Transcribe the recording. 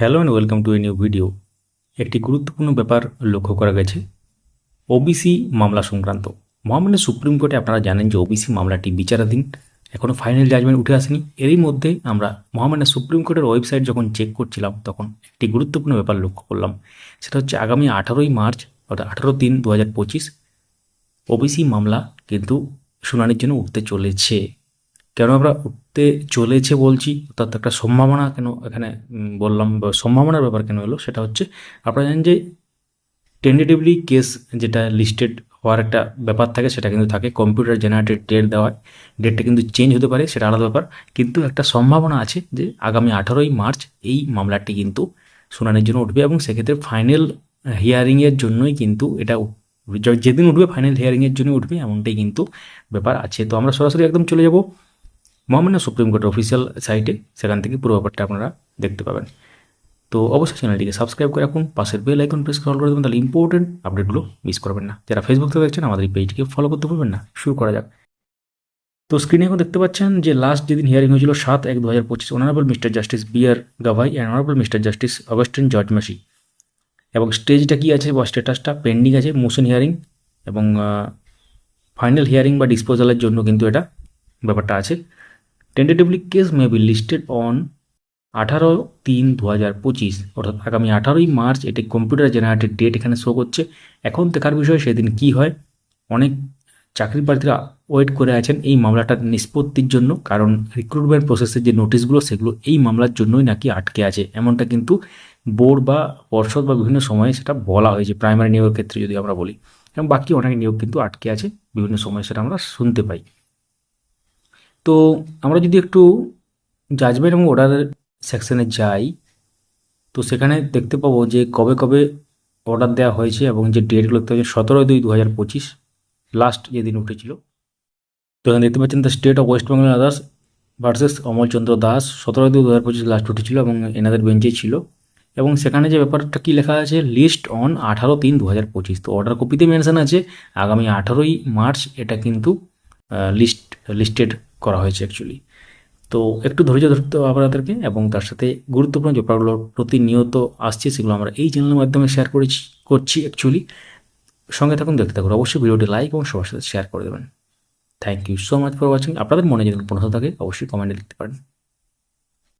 Hello and welcome to a new video একটি গুরুত্বপূর্ণ ব্যাপার লক্ষ্য করা গেছে। ওবিসি মামলা সংক্রান্ত। মহামান্য সুপ্রিম কোর্টে আপনারা জানেন যে ওবিসি মামলাটি বিচারাধীন। এখনও ফাইনাল জাজমেন্ট উঠে আসেনি। এরই মধ্যে আমরা মহামান্য সুপ্রিম কোর্টের ওয়েবসাইট যখন চেক করছিলাম, তখন একটি গুরুত্বপূর্ণ ব্যাপার লক্ষ্য করলাম। সেটা হচ্ছে আগামী আঠারোই মার্চ অর্থাৎ আঠারো তিন দু হাজার পঁচিশ ওবিসি মামলা কিন্তু শুনানির জন্য উঠতে চলেছে। কেন আমরা উঠতে চলেছে বলছি অর্থাৎ একটা সম্ভাবনা কেন এখানে বললাম সম্ভাবনার ব্যাপার কেন এলো, সেটা হচ্ছে আপনারা জানেন যে টেন্টেটিভলি কেস যেটা লিস্টেড হওয়ার একটা ব্যাপার থাকে, সেটা কিন্তু থাকে। কম্পিউটার জেনারেটেড ডেট দেওয়া ডেটটা কিন্তু চেঞ্জ হতে পারে, সেটা আলাদা ব্যাপার। কিন্তু একটা সম্ভাবনা আছে যে আগামী আঠারোই মার্চ এই মামলাটি কিন্তু শুনানির জন্য উঠবে এবং সেক্ষেত্রে ফাইনাল হিয়ারিংয়ের জন্যই কিন্তু এটা যেদিন উঠবে ফাইনাল হিয়ারিংয়ের জন্য উঠবে, এমনটাই কিন্তু ব্যাপার আছে। তো আমরা সরাসরি একদম চলে যাব। মহামান্য সুপ্রিম কোর্টের অফিসিয়াল সাইটে সেখান থেকে পুরো ব্যাপারটা আপনারা দেখতে পাবেন। তো অবশ্যই চ্যানেলটিকে সাবস্ক্রাইব করে রাখুন, পাশের বেল আইকন প্রেস করে করে দেবেন, তাহলে ইম্পর্টেন্ট আপডেটগুলো মিস করবেন না। যারা ফেসবুক থেকে দেখছেন, আমাদের এই পেজটিকে ফলো করতে পারবেন না। শুরু করা যাক। তো স্ক্রিনে এখন দেখতে পাচ্ছেন যে লাস্ট যেদিন হিয়ারিং হয়েছিল সাত এক দু হাজার পঁচিশ honourable mister justice B R Gavai and honourable mister justice Augustine George Masih এবং স্টেজটা কি আছে বা স্ট্যাটাসটা পেন্ডিং আছে মোশন হিয়ারিং এবং ফাইনাল হিয়ারিং বা ডিসপোজালের জন্য কিন্তু এটা ব্যাপারটা আছে। Tentatively case may be listed on আঠারো তিন দু হাজার পঁচিশ, অর্থাৎ আগামী আঠারোই মার্চ এটি কম্পিউটার জেনারেটেড ডেট এখানে শো করছে। এখন দেখার বিষয় সেদিন কি হয়? অনেক চাকরি প্রার্থীরা ওয়েট করে আছেন এই মামলাটার নিষ্পত্তির জন্য, কারণ রিক্রুটমেন্ট প্রসেসের যে নোটিশগুলো সেগুলো এই মামলার জন্যই নাকি আটকে আছে। এমনটা কিন্তু বোর্ড বা পর্ষদ বা বিভিন্ন সময়ে সেটা বলা হয়েছে প্রাইমারি নিয়োগের ক্ষেত্রে যদি আমরা বলি। এবং বাকি অনেক নিয়োগ কিন্তু আটকে আছে, বিভিন্ন সময় সেটা আমরা শুনতে পাই। তো আমরা যদি একটু জাজমেন্ট এবং অর্ডারের সেকশানে যাই, তো সেখানে দেখতে পাবো যে কবে কবে অর্ডার দেওয়া হয়েছে এবং যে ডেটগুলো দেখতে পাচ্ছেন সতেরো দুই দু হাজার পঁচিশ লাস্ট যেদিন উঠেছিল। তো এখানে দেখতে পাচ্ছেন the state of West Bengal others versus Amalchandra Das সতেরো দুই দু হাজার পঁচিশ লাস্ট উঠেছিল এবং এনাদের বেঞ্চে ছিল। এবং সেখানে যে ব্যাপারটা কি লেখা আছে লিস্ট অন আঠারো তিন দু হাজার পঁচিশ। তো অর্ডার কপিতে মেনশন আছে, আগামী আঠারোই মার্চ এটা কিন্তু লিস্ট লিস্টেড করা হয়েছে অ্যাকচুয়ালি তো একটু ধৈর্য ধরতে হবে আপনাদেরকে এবং তার সাথে গুরুত্বপূর্ণ যে ব্যাপারগুলো প্রতিনিয়ত আসছে, সেগুলো আমরা এই চ্যানেলের মাধ্যমে শেয়ার করেছি, করছি অ্যাকচুয়ালি সঙ্গে থাকুন, দেখতে থাকুন। অবশ্যই ভিডিওটি লাইক এবং সবার সাথে শেয়ার করে দেবেন। Thank you so much for watching আপনাদের মনে যদি প্রশ্ন থাকে, অবশ্যই কমেন্টে লিখতে পারেন।